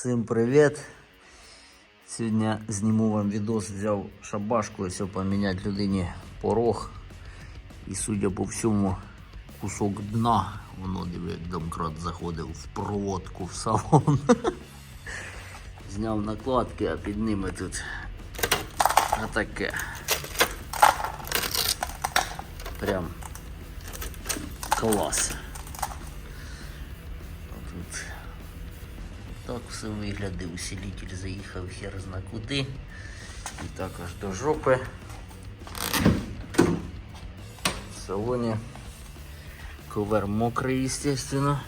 Всім привіт! Сьогодні зніму вам відос, взяв шабашку, ось поміняти людині порог. І судя по всьому, кусок дна, воно диви, як домкрат заходив в проводку в салон. Зняв накладки, а під ними тут отаке. Прям клас. Так все виглядає. Усилитель заїхав хер зна куди. І також до жопи. В салоні ковер мокрий, естественно.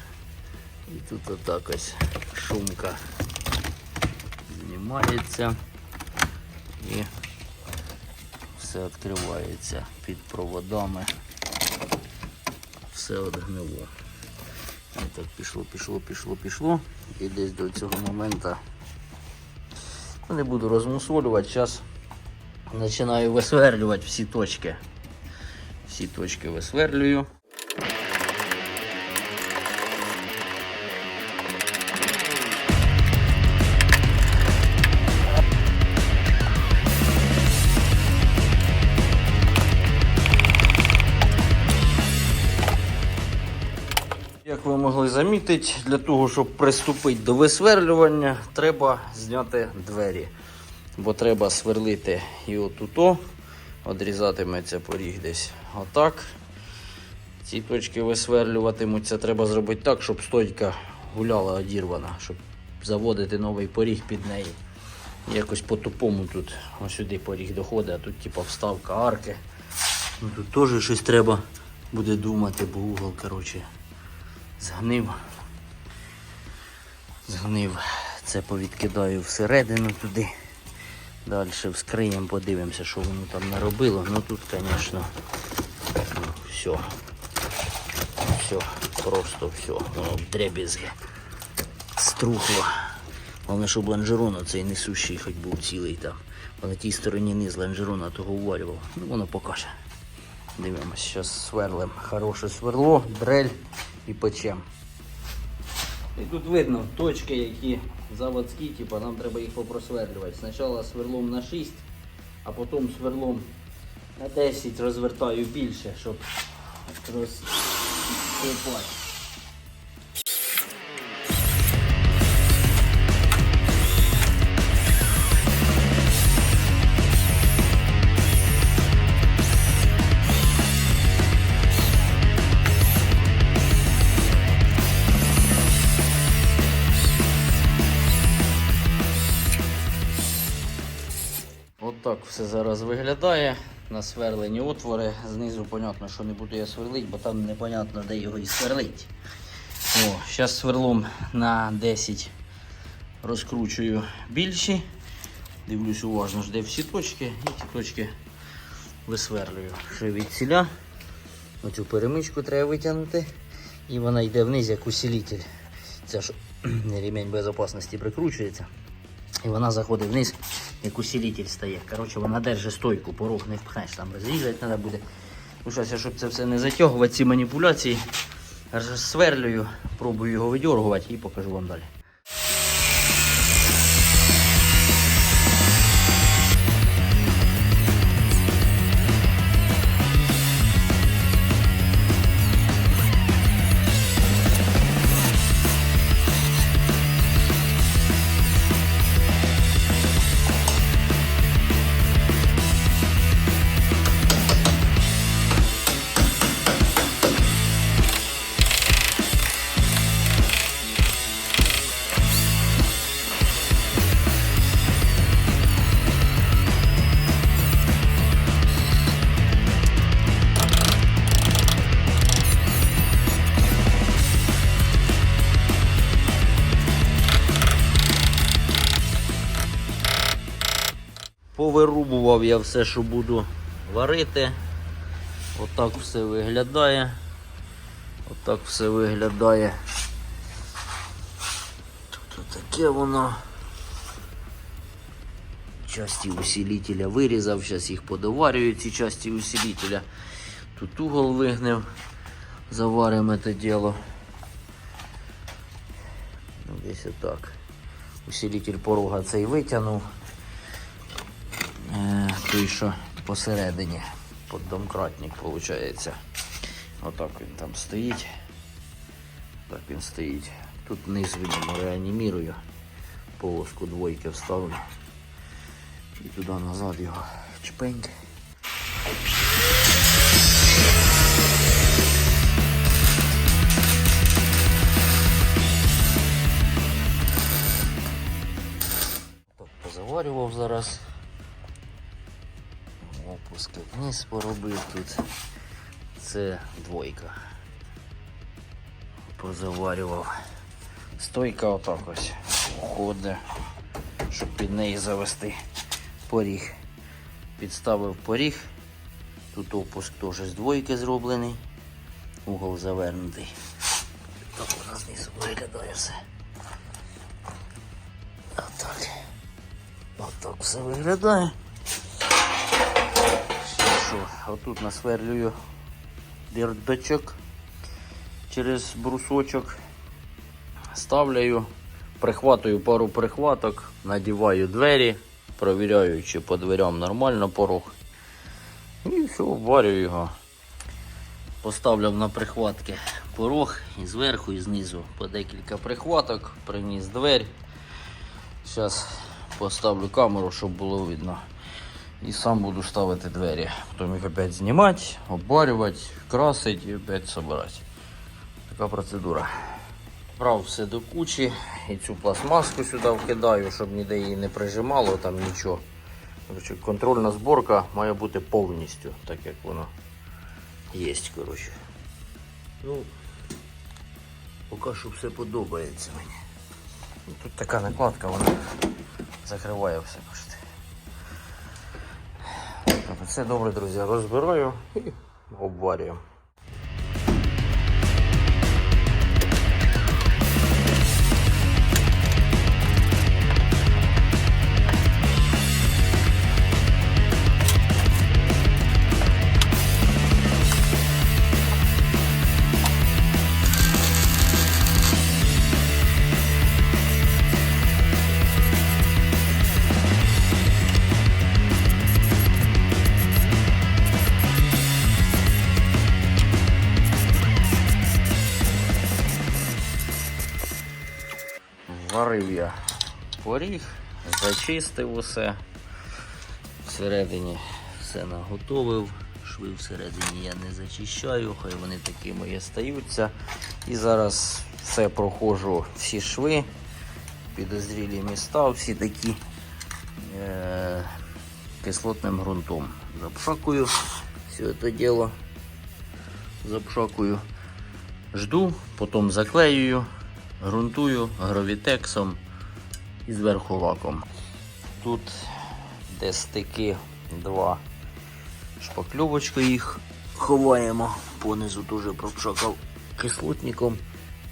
І тут отак ось шумка знімається і все відкривається під проводами. Все одгнило. І так пішло, пішло, пішло, пішло. І десь до цього моменту не буду розмусолювати. Зараз починаю висверлювати всі точки. Всі точки висверлюю. Могли замітити, для того, щоб приступити до висверлювання, треба зняти двері. Бо треба сверлити і отуто, одрізатиметься поріг десь отак. Ці точки висверлюватимуться. Треба зробити так, щоб стойка гуляла одірвана, щоб заводити новий поріг під неї. Якось по-тупому тут ось сюди поріг доходить, а тут типа вставка арки. Ну, тут теж щось треба буде думати, бо угол, коротше, згнив. Згнив. Це повідкидаю всередину туди. Далі вскриємо, подивимося, що воно там наробило. Ну тут, звісно, все. Все, просто все. Воно дребізги. Струхло. Головне, щоб лонжерон оцей несущий хоч був цілий там. Бо на тій стороні низ лонжерона того уварював. Ну воно покаже. Дивимось, зараз сверлим. Хороше сверло, дрель і печем. І тут видно точки, які заводські, типу, нам треба їх попросверлювати. Спочатку сверлом на 6, а потім сверлом на 10 розвертаю більше, щоб розсипати. Так все зараз виглядає. Насверлені отвори. Знизу, понятно, що не буду я сверлити, бо там непонятно, де його і сверлить. О, Зараз сверлом на 10 розкручую більші. Дивлюсь уважно, де всі точки і ті точки висверлюю. Ще від ціля. Оцю перемичку треба витягнути. І вона йде вниз як усилитель. Це ж ремень безпечності прикручується. І вона заходить вниз, як усилитель стає. Коротше, вона держить стойку, порог не впхнеш, там розрізати треба буде. Ну, щоб це все не затягувати, ці маніпуляції, сверлюю, пробую його видергувати і покажу вам далі. Повирубував я все, що буду варити. Отак все виглядає. Отак все виглядає. Тут таке воно. Часті усилителя вирізав, зараз їх подоварюю, ці часті усилителя. Тут угол вигнив, заваримо це діло. Десь отак. Усилитель порога цей витягнув. Той, що посередині, поддомкратник, виходить. Отак він там стоїть. Так він стоїть. Тут низ видимо реанімірую. Полоску двойки вставлю. І туди назад його чпеньк. Позаварював зараз. Опуски вниз поробив тут. Це двойка. Позаварював. Стойка отак ось ходить, щоб під неї завести поріг. Підставив поріг. Тут опуск теж з двойки зроблений. Угол завернутий. Так у нас знизу виглядає все. Отак. Отак все виглядає. Що? Отут насверлюю дірдочок через брусочок. Ставляю, прихватую пару прихваток, надіваю двері, провіряю, чи по дверям нормально порог. І все, варю його. Поставляв на прихватки порог і зверху, і знизу по декілька прихваток, приніс двері. Зараз поставлю камеру, щоб було видно. І сам буду ставити двері. Потім їх опять знімати, обварювати, красити і опять собирати. Така процедура. Брав все до кучі і цю пластмаску сюди вкидаю, щоб ніде її не прижимало, там нічого. Коротше, контрольна зборка має бути повністю, так як воно є. Коротше. Ну, поки що все подобається мені. Тут така накладка, вона закриває все бачите. Все добре, друзі, розбираю і обварюю. Варив я поріг, зачистив усе. Всередині все наготовив. Шви всередині я не зачищаю, хай вони такими і стаються. І зараз все проходжу всі шви, підозрілі міста, всі такі е- кислотним ґрунтом. Запшакую все це діло. Запшакую. Жду, потім заклеюю, ґрунтую гравітексом і зверху лаком. Тут де стики два шпакльовочки їх ховаємо. Понизу теж пропшакав кислотником.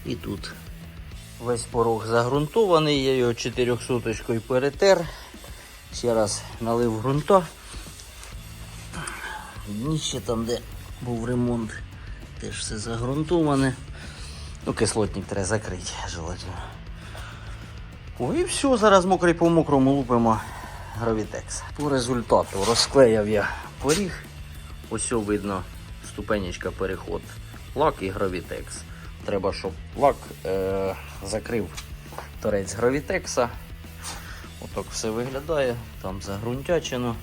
І тут весь порог загрунтований, я його 400 перетер. Ще раз налив ґрунта. Дніще там, де був ремонт, теж все загрунтоване. Ну, кислотник треба закрити, желательно. О, і все, зараз мокрий по мокрому лупимо гравітекс. По результату розклеяв я поріг. Ось видно ступенечка переход. Лак і гравітекс. Треба, щоб лак е- закрив торець гравітекса. Отак все виглядає, там загрунтячено.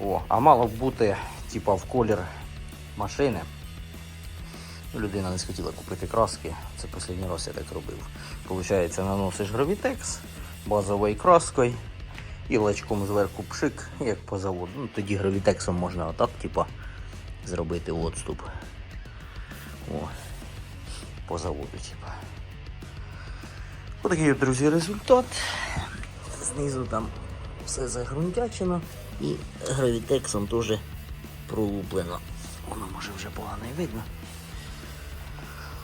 О, а мало б бути типа в колір машини. Людина не схотіла купити краски. Це останній раз я так робив. Получається, наносиш гравітекс базовою краскою і лачком зверху пшик, як по заводу. Ну, тоді гравітексом можна отак, типа, зробити отступ. О, по заводу, типа. Отакий, от, друзі, результат. Знизу там все загрунтячено і гравітексом теж пролуплено. Воно може вже погано і видно.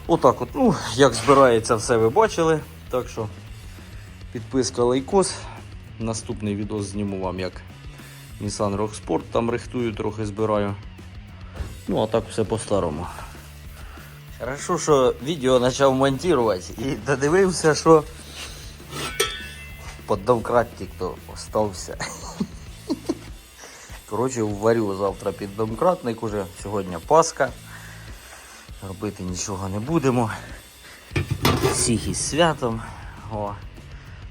Отак от, ну, як збирається все, ви бачили. Так що підписка лайкос. Наступний відео зніму вам, як Nissan Rock Sport там рихтую, трохи збираю. Ну, а так все по-старому. Хорошо, що відео почав монтувати і додивився, що поддомкратник то остався. Коротше, варю завтра під уже. Сьогодні Пасха. Робити нічого не будемо. Всіх із святом. О.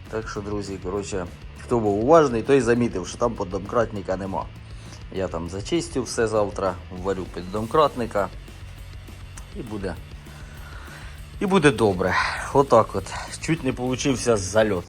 Так що, друзі, коротше, хто був уважний, той замітив, що там поддомкратника нема. Я там зачистив все завтра, варю під домкратника. І буде. І буде добре. Отак от. Чуть не получився зальот.